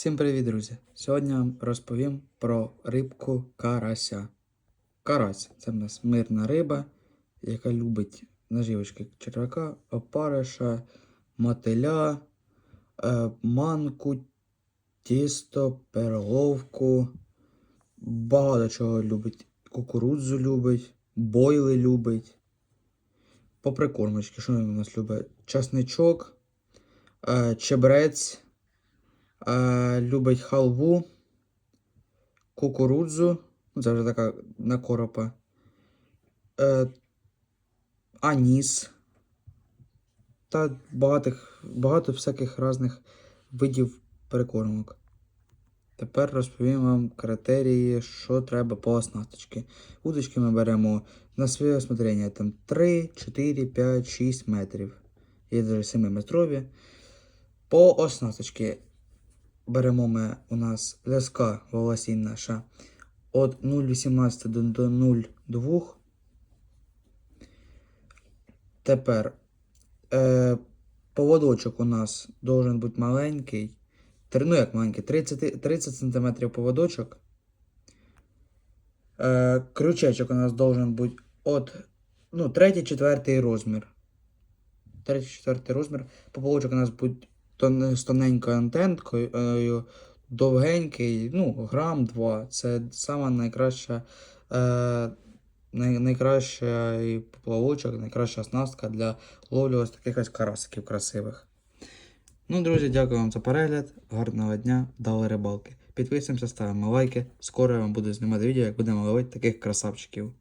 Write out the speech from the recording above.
Всім привіт, друзі! Сьогодні вам розповім про рибку карася. Карась це в нас мирна риба, яка любить наживочки черв'яка, опариша, мотиля, е, манку, тісто, перловку. Багато чого любить. Кукурудзу любить, бойли любить. По прикормочки, що він у нас любить? Часничок, е, чебрець. Любить халву, кукурудзу, ну це вже така на коропа, е, аніс та багатих, багато всяких різних видів перекормок. Тепер розповім вам критерії, що треба по оснасточці. Удочки ми беремо на своє осмотрення там 3, 4, 5, 6 метрів. Є навіть 7 метрові. По оснасточці беремо ми у нас ляска волосінь наша від 0,18 до, до 0,2. Тепер е, поводочок у нас должен бути маленький. Ну, як маленький, 30, 30 см поводочок. Е, крючечок у нас должен бути от ну, 3-4 розмір. 3-4 розмір. Поповочок у нас буде з тоненькою антенкою, довгенький, ну, грам 2. Це сама найкраща, е, най, найкраща поплавочок, найкраща оснастка для ловлі ось таких ось карасиків красивих. Ну, друзі, дякую вам за перегляд. Гарного дня, дали рибалки. Підписуємося, ставимо лайки. Скоро я вам буду знімати відео, як будемо ловити таких красавчиків.